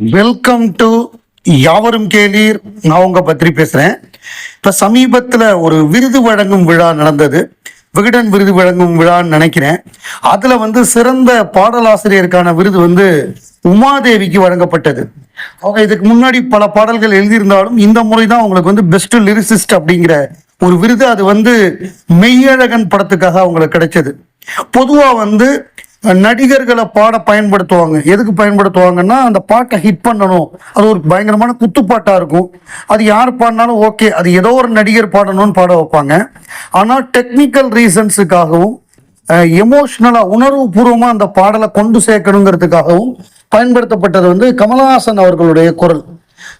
Welcome to யாவரும் கேளீர். நான் உங்க பத்திரி பேசுறேன். இப்ப சமீபத்துல ஒரு விருது வழங்கும் விழா நடந்தது. விகடன் விருது வழங்கும் விழான்னு நினைக்கிறேன். அதுல வந்து சிறந்த பாடலாசிரியருக்கான விருது வந்து உமாதேவிக்கு வழங்கப்பட்டது. அவங்க இதுக்கு முன்னாடி பல பாடல்கள் எழுதியிருந்தாலும் இந்த முறை தான் அவங்களுக்கு வந்து பெஸ்ட் லிரிசிஸ்ட் அப்படிங்கிற ஒரு விருது. அது வந்து மெய்யழகன் படத்துக்காக அவங்களுக்கு கிடைச்சது. பொதுவா வந்து நடிகர்களை பாட பயன்படுத்துவாங்க. எதுக்கு பயன்படுத்துவாங்கன்னா அந்த பாட்டை ஹிட் பண்ணணும். அது ஒரு பயங்கரமான குத்துப்பாட்டாக இருக்கும். அது யார் பாடினாலும் ஓகே அது ஏதோ ஒரு நடிகர் பாடணும்னு பாட வைப்பாங்க. ஆனால் டெக்னிக்கல் ரீசன்ஸுக்காகவும் எமோஷ்னலாக உணர்வு பூர்வமாக அந்த பாடலை கொண்டு சேர்க்கணுங்கிறதுக்காகவும் பயன்படுத்தப்பட்டது வந்து கமலஹாசன் அவர்களுடைய குரல்.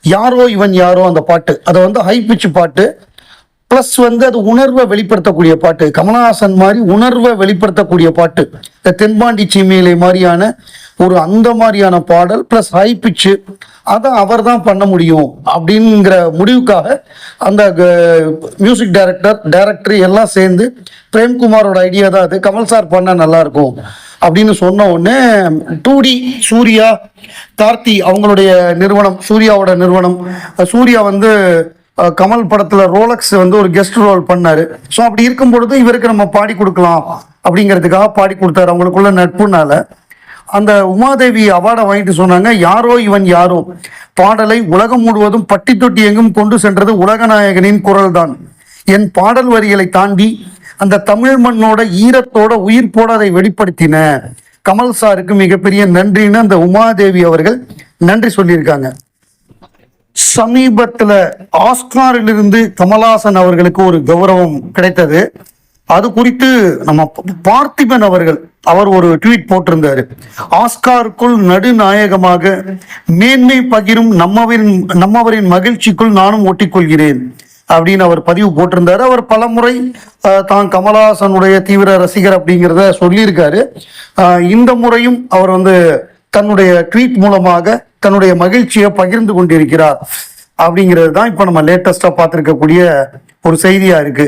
யாரோ இவன் யாரோ அந்த பாட்டு. அதை வந்து ஹை பிச் பாட்டு. ப்ளஸ் வந்து அது உணர்வை வெளிப்படுத்தக்கூடிய பாட்டு. கமலஹாசன் மாதிரி உணர்வை வெளிப்படுத்தக்கூடிய பாட்டு. இந்த தென்பாண்டி சீமையிலை மாதிரியான ஒரு அந்த மாதிரியான பாடல் ப்ளஸ் ஹை பிச்சு அதை அவர் தான் பண்ண முடியும் அப்படிங்கிற முடிவுக்காக அந்த மியூசிக் டைரக்டர் டைரக்டர் எல்லாம் சேர்ந்து பிரேம்குமாரோட ஐடியா தான் அது. கமல் சார் பண்ணால் நல்லா இருக்கும் அப்படின்னு சொன்ன உடனே டூ டி சூர்யா கார்த்தி அவங்களுடைய நிறுவனம் சூர்யாவோட நிறுவனம். சூர்யா வந்து கமல் படத்துல ரோலக்ஸ் வந்து ஒரு கெஸ்ட் ரோல் பண்ணாரு. ஸோ அப்படி இருக்கும் பொழுது இவருக்கு நம்ம பாடி கொடுக்கலாம் அப்படிங்கிறதுக்காக பாடி கொடுத்தாரு அவங்களுக்குள்ள நட்புனால. அந்த உமாதேவி அவார்டை வாங்கிட்டு சொன்னாங்க யாரோ இவன் யாரோ? பாடலை உலகம் முழுவதும் பட்டி தொட்டி எங்கும் கொண்டு சென்றது உலகநாயகனின் குரல் தான் என் பாடல் வரிகளை தாண்டி அந்த தமிழ் மண்ணோட ஈரத்தோட உயிர் போட அதை வெளிப்படுத்தின. கமல் சாருக்கு மிகப்பெரிய நன்றின்னு அந்த உமாதேவி அவர்கள் நன்றி சொல்லியிருக்காங்க. சமீபத்துல ஆஸ்காரிலிருந்து கமலஹாசன் அவர்களுக்கு ஒரு கௌரவம் கிடைத்தது. அது குறித்து நம்ம பார்த்திபன் அவர்கள் அவர் ஒரு ட்வீட் போட்டிருந்தாரு. ஆஸ்காருக்குள் நடுநாயகமாக மேன்மை பகிரும் நம்மவரின் நம்மவரின் மகிழ்ச்சிக்குள் நானும் ஒட்டிக்கொள்கிறேன் அப்படின்னு அவர் பதிவு போட்டிருந்தாரு. அவர் பலமுறை தான் கமலஹாசனுடைய தீவிர ரசிகர் அப்படிங்கிறத சொல்லியிருக்காரு. இந்த முறையும் அவர் வந்து தன்னுடைய ட்வீட் மூலமாக தன்னுடைய மகிழ்ச்சியை பகிர்ந்து கொண்டிருக்கிறார். அப்படிங்கிறது தான் இப்போ நம்ம லேட்டஸ்டாக பார்த்துருக்கக்கூடிய ஒரு செய்தியா இருக்கு.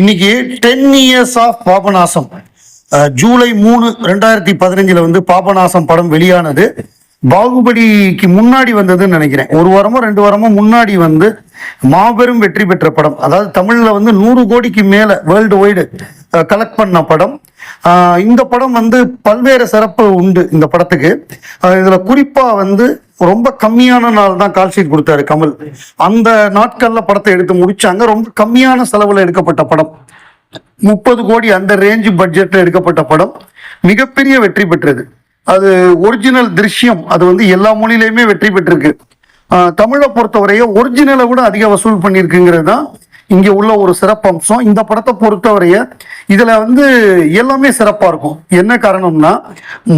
இன்னைக்கு ten years of Papanasam. July மூணு ரெண்டாயிரத்தி பதினஞ்சுல வந்து பாபநாசம் படம் வெளியானது. பாகுபலிக்கு முன்னாடி வந்ததுன்னு நினைக்கிறேன். ஒரு வாரமோ ரெண்டு வாரமோ முன்னாடி வந்து மாபெரும் வெற்றி பெற்ற படம். அதாவது தமிழ்ல வந்து நூறு கோடிக்கு மேல வேர்ல்டு வைடு கலெக்ட் பண்ண படம். இந்த படம் வந்து பல்வேறு சிறப்பு உண்டு இந்த படத்துக்கு. இதில் குறிப்பாக வந்து ரொம்ப கம்மியான நாள் தான் கால் ஷீட் கொடுத்தாரு கமல். அந்த நாட்களில் படத்தை எடுத்து முடிச்சாங்க. ரொம்ப கம்மியான செலவில் எடுக்கப்பட்ட படம். முப்பது கோடி அந்த ரேஞ்சு பட்ஜெட்டில் எடுக்கப்பட்ட படம். மிகப்பெரிய வெற்றி பெற்றது. அது ஒரிஜினல் திருஷ்யம். அது வந்து எல்லா மொழியிலையுமே வெற்றி பெற்றிருக்கு. தமிழை பொறுத்தவரையே ஒரிஜினலை விட அதிக வசூல் பண்ணியிருக்குங்கிறது தான் இங்கே உள்ள ஒரு சிறப்பம்சம். இந்த படத்தை பொறுத்தவரைய இதுல வந்து எல்லாமே சிறப்பா இருக்கும். என்ன காரணம்னா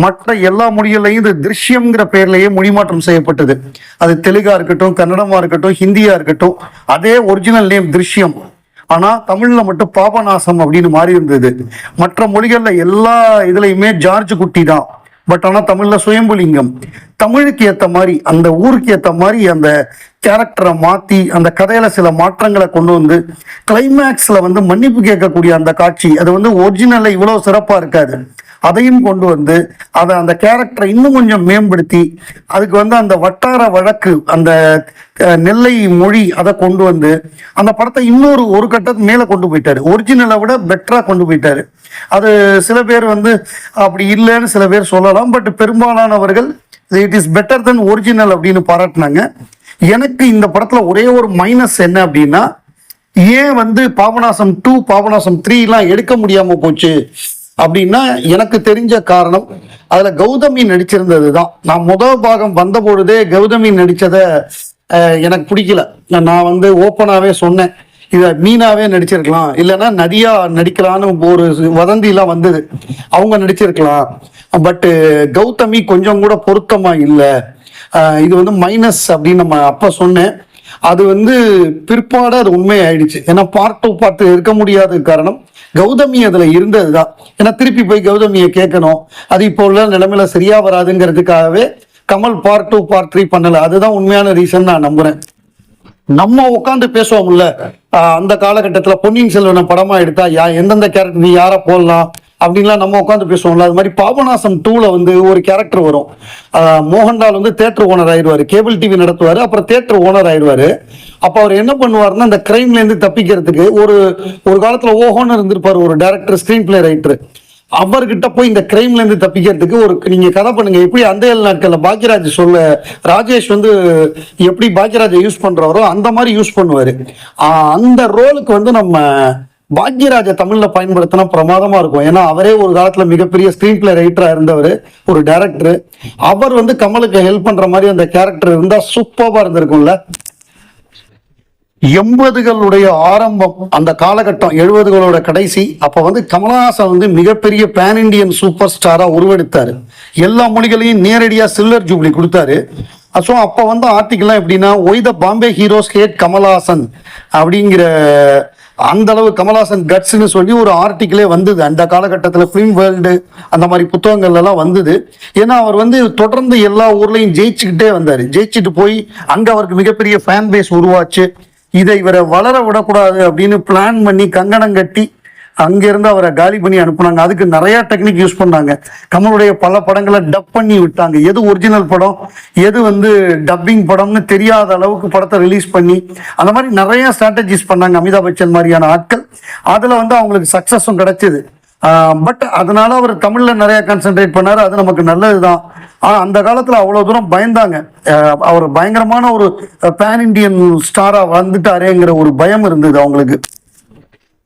மற்ற எல்லா மொழிகளையும் இது திருஷ்யம்ங்கிற பெயர்லயே மொழிமாற்றம் செய்யப்பட்டது. அது தெலுங்கா இருக்கட்டும் கன்னடமா இருக்கட்டும் ஹிந்தியா இருக்கட்டும் அதே ஒரிஜினல் நேம் திருஷ்யம். ஆனா தமிழ்ல மட்டும் பாபநாசம் அப்படின்னு மாறி இருந்தது. மற்ற மொழிகள்ல எல்லா இதுலயுமே ஜார்ஜ் குட்டி தான். பட் ஆனா தமிழ்ல சுயம்புலிங்கம். தமிழுக்கு ஏத்த மாதிரி அந்த ஊருக்கு ஏத்த மாதிரி அந்த கேரக்டரை மாற்றி அந்த கதையில சில மாற்றங்களை கொண்டு வந்து கிளைமேக்ஸில் வந்து மன்னிப்பு கேட்கக்கூடிய அந்த காட்சி அது வந்து ஒரிஜினலில் இவ்வளோ சிறப்பாக இருக்காது. அதையும் கொண்டு வந்து அதை அந்த கேரக்டரை இன்னும் கொஞ்சம் மேம்படுத்தி அதுக்கு வந்து அந்த வட்டார வழக்கு அந்த நெல்லை மொழி அதை கொண்டு வந்து அந்த படத்தை இன்னொரு ஒரு கட்டத்துக்கு மேலே கொண்டு போயிட்டாரு. ஒரிஜினலை விட பெட்டராக கொண்டு போயிட்டாரு. அது சில பேர் வந்து அப்படி இல்லைன்னு சில பேர் சொல்லலாம் பட் பெரும்பாலானவர்கள் it is better than original அப்படின்னு பாராட்டினாங்க. எனக்கு இந்த படத்துல ஒரே ஒரு மைனஸ் என்ன அப்படின்னா ஏன் வந்து பாபநாசம் டூ பாபநாசம் த்ரீ எல்லாம் எடுக்க முடியாம போச்சு அப்படின்னா எனக்கு தெரிஞ்ச காரணம் அதுல கௌதமி நடிச்சிருந்தது தான். நான் முதல் பாகம் வந்த பொழுதே கௌதமி நடிச்சத எனக்கு பிடிக்கல. நான் வந்து ஓப்பனாவே சொன்னேன். இத மீனாவே நடிச்சிருக்கலாம். இல்லைன்னா நதியா நடிக்கலான்னு ஒரு வதந்திலாம் வந்தது. அவங்க நடிச்சிருக்கலாம். பட்டு கௌதமி கொஞ்சம் கூட பொருத்தமா இல்லை. இது வந்து மைனஸ் அப்படின்னு நம்ம அப்போ சொன்னேன். அது வந்து பிற்பாடு அது உண்மை ஆயிடுச்சு ஏன்னா பார்ட் டூ பார்ட் இருக்க முடியாத காரணம் கௌதமி அதில் இருந்தது தான் ஏன்னா திருப்பி போய் கௌதமியை கேட்கணும். அது இப்போ உள்ள நிலைமையில சரியா வராதுங்கிறதுக்காகவே Kamal part two part three பண்ணலை. அதுதான் உண்மையான ரீசன் நான் நம்புறேன். நம்ம உட்காந்து பேசுவோம்ல. அந்த காலகட்டத்தில் பொன்னியின் செல்வனை படமா எடுத்தா யா எந்தெந்த கேரக்டர் நீ யாரை போடலாம்? அப்படின்லாம் நம்ம உட்காந்து பேசுவோம்ல. அது மாதிரி பாபநாசம் டூவில் வந்து ஒரு கேரக்டர் வரும். மோகன்லால் வந்து தேட்டர் ஓனர் ஆயிடுவார். கேபிள் டிவி நடத்துவார். அப்புறம் தேட்டர் ஓனர் ஆயிடுவாரு. அப்போ அவர் என்ன பண்ணுவார்னா அந்த க்ரைம்லேருந்து தப்பிக்கிறதுக்கு ஒரு ஒரு காலத்தில் ஓஹோன்னு இருந்திருப்பார் ஒரு டேரக்டர் ஸ்க்ரீன் பிளே ரைட்டர் அவர்கிட்ட போய் இந்த கிரைம்ல இருந்து தப்பிக்கிறதுக்கு ஒரு நீங்க கதை பண்ணுங்க. எப்படி அந்த ஏழு நாட்கள்ல பாக்யராஜ் சொல்ல ராஜேஷ் வந்து எப்படி பாக்யராஜை யூஸ் பண்றாரோ அந்த மாதிரி யூஸ் பண்ணுவாரு. அந்த ரோலுக்கு வந்து நம்ம பாக்யராஜ தமிழ்ல பயன்படுத்தினா பிரமாதமா இருக்கும். ஏன்னா அவரே ஒரு காலத்துல மிகப்பெரிய ஸ்கிரீன் பிளே ரைட்டரா இருந்தவர் ஒரு டேரக்டர் அவர் வந்து கமலுக்கு ஹெல்ப் பண்ற மாதிரி அந்த கேரக்டர் இருந்தா சூப்பரா இருந்திருக்கும்ல. எண்பதுகளுடைய ஆரம்பம் அந்த காலகட்டம் எழுபதுகளோட கடைசி அப்ப வந்து கமலஹாசன் வந்து மிகப்பெரிய பேன் இண்டியன் சூப்பர் ஸ்டாரா உருவெடுத்தாரு. எல்லா மொழிகளையும் நேரடியா சில்லர் ஜூப்ளி கொடுத்தாரு. ஸோ அப்போ வந்து ஆர்டிக்கெல்லாம் எப்படின்னா why the Bombay heroes hate Kamal Haasan அப்படிங்கிற அந்த அளவு கமலஹாசன் கட்ஸ்னு சொல்லி ஒரு ஆர்டிக்கிளே வந்தது. அந்த காலகட்டத்தில் ஃபிலிம் வேர்ல்டு அந்த மாதிரி புத்தகங்கள் எல்லாம் வந்தது. ஏன்னா அவர் வந்து தொடர்ந்து எல்லா ஊர்லேயும் ஜெயிச்சுக்கிட்டே வந்தார். ஜெயிச்சுட்டு போய் அங்கே அவருக்கு மிகப்பெரிய ஃபேன் பேஸ் உருவாச்சு. இதை இவரை வளர விடக்கூடாது அப்படின்னு பிளான் பண்ணி கங்கணம் கட்டி அங்கிருந்து அவரை காலி பண்ணி அனுப்புனாங்க. அதுக்கு நிறைய டெக்னிக் யூஸ் பண்ணாங்க. கமலுடைய பல படங்களை டப் பண்ணி விட்டாங்க. எது ஒரிஜினல் படம் எது வந்து டப்பிங் படம்னு தெரியாத அளவுக்கு படத்தை ரிலீஸ் பண்ணி அந்த மாதிரி நிறைய ஸ்ட்ராட்டஜிஸ் பண்ணாங்க அமிதாப் பச்சன் மாதிரியான ஆட்கள். அதுல வந்து அவங்களுக்கு சக்சஸும் கிடைச்சது. பட் அதனால அவர் தமிழ்ல நிறைய கான்சென்ட்ரேட் பண்ணாரு. அது நமக்கு நல்லதுதான். ஆனா அந்த காலத்துல அவ்வளவு தூரம் பயந்தாங்க. அவர் பயங்கரமான ஒரு பேன் இண்டியன் ஸ்டாரா வந்துட்டாரேங்கிற ஒரு பயம் இருந்தது அவங்களுக்கு.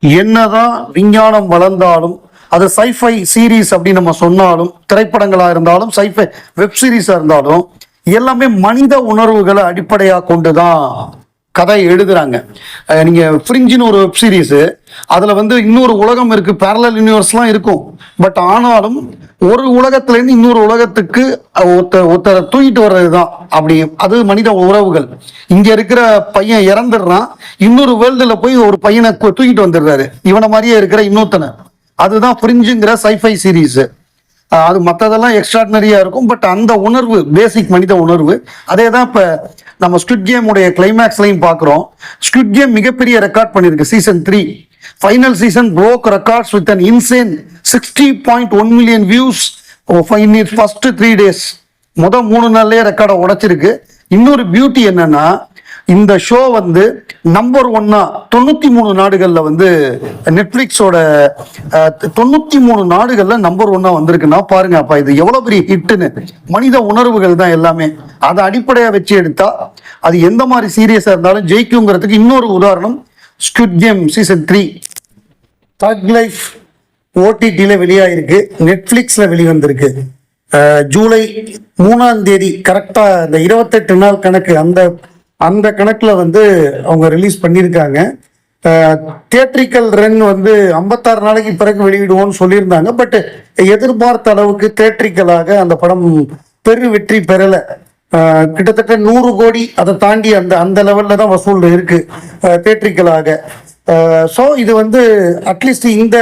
என்னதான் விஞ்ஞானம் வளர்ந்தாலும் அது சைஃபை சீரீஸ் அப்படின்னு நம்ம சொன்னாலும் திரைப்படங்களாக இருந்தாலும் சைஃபை வெப் சீரிஸா இருந்தாலும் எல்லாமே மனித உணர்வுகளை அடிப்படையாக கொண்டு தான் கதை எழுதுறாங்க. நீங்கள் நீங்க ஃப்ரிஞ்சின்னு ஒரு வெப் சீரிஸ் அதுல வந்து இன்னொரு உலகம் இருக்கு பேரலல் யூனிவர்ஸ்லாம் இருக்கும். பட் ஆனாலும் ஒரு உலகத்துல இருந்து இன்னொரு உலகத்துக்கு ஒருத்தர் ஒருத்தரை தூக்கிட்டு வர்றதுதான். அப்படி அது மனித உறவுகள். இங்க இருக்கிற பையன் இறந்துடுறான். இன்னொரு வேர்ல்டுல போய் ஒரு பையனை தூக்கிட்டு வந்துடுறாரு. இவனை மாதிரியே இருக்கிற இன்னொருத்தனை. அதுதான் ஃப்ரிஞ்சுங்கிற சைஃபை சீரீஸ் அது மற்றதெல்லாம் எக்ஸ்ட்ராடினரியா இருக்கும். பட் அந்த உணர்வு பேசிக் மனித உணர்வு அதே தான் இப்போ நம்ம ஸ்குட் கேம் உடைய கிளைமேக்ஸ்லையும் பார்க்குறோம். ஸ்குட் கேம் மிகப்பெரிய ரெக்கார்ட் பண்ணியிருக்கு season three final season broke records with an insane sixty point one million views in first three days முத மூணு நாள்லயே ரெக்கார்டை உடைச்சிருக்கு. இன்னொரு பியூட்டி என்னன்னா இந்த ஷோ வந்து நம்பர் ஒன்னா தொண்ணூத்தி மூணு நாடுகள்ல வந்து நெட்ஃபிளிக்ஸோட தொண்ணூத்தி மூணு நாடுகள்ல நம்பர் ஒன்னா வந்திருக்குன்னா பாருங்க அப்ப இது எவ்வளவு பெரிய ஹிட்டுன்னு மனித உணர்வுகள் தான் எல்லாமே. அதை அடிப்படையா வச்சு எடுத்தா அது எந்த மாதிரி சீரியஸா இருந்தாலும் ஜெயிக்குங்கிறதுக்கு இன்னொரு உதாரணம் squid game season three thug life ஓடிடியில் வெளியாயிருக்கு. நெட்ஃப்ளிக்ஸில் வெளிவந்திருக்கு. ஜூலை மூணாம் தேதி கரெக்டாக இந்த இருபத்தெட்டு நாள் கணக்கு அந்த அந்த கணக்கில் வந்து அவங்க ரிலீஸ் பண்ணியிருக்காங்க. தியேட்ரிக்கல் ரன் வந்து ஐம்பத்தாறு நாளைக்கு பிறகு வெளியிடுவோம்னு சொல்லியிருந்தாங்க. பட் எதிர்பார்த்த அளவுக்கு தேட்ரிக்கலாக அந்த படம் பெரு வெற்றி பெறலை. கிட்டத்தட்ட நூறு கோடி அதை தாண்டி அந்த அந்த லெவலில் தான் வசூல் இருக்குது தேட்ரிக்கலாக ஸோ இது வந்து அட்லீஸ்ட் இந்த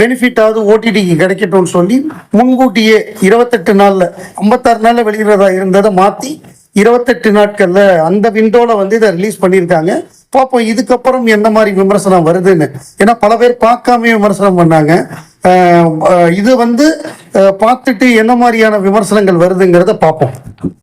பெனிஃபிட்டாவது ஓடிடிக்கு கிடைக்கட்டும்னு சொல்லி முன்கூட்டியே இருபத்தெட்டு நாள்ல ஐம்பத்தாறு நாளில் வெளியிடுறதா இருந்ததை மாற்றி இருபத்தெட்டு நாட்கள்ல அந்த விண்டோவில் வந்து இதை ரிலீஸ் பண்ணியிருக்காங்க. பார்ப்போம் இதுக்கப்புறம் எந்த மாதிரி விமர்சனம் வருதுன்னு. ஏன்னா பல பேர் பார்க்காம விமர்சனம் பண்ணாங்க. ஆஹ் இது வந்து பார்த்துட்டு என்ன மாதிரியான விமர்சனங்கள் வருதுங்கிறத பார்ப்போம்.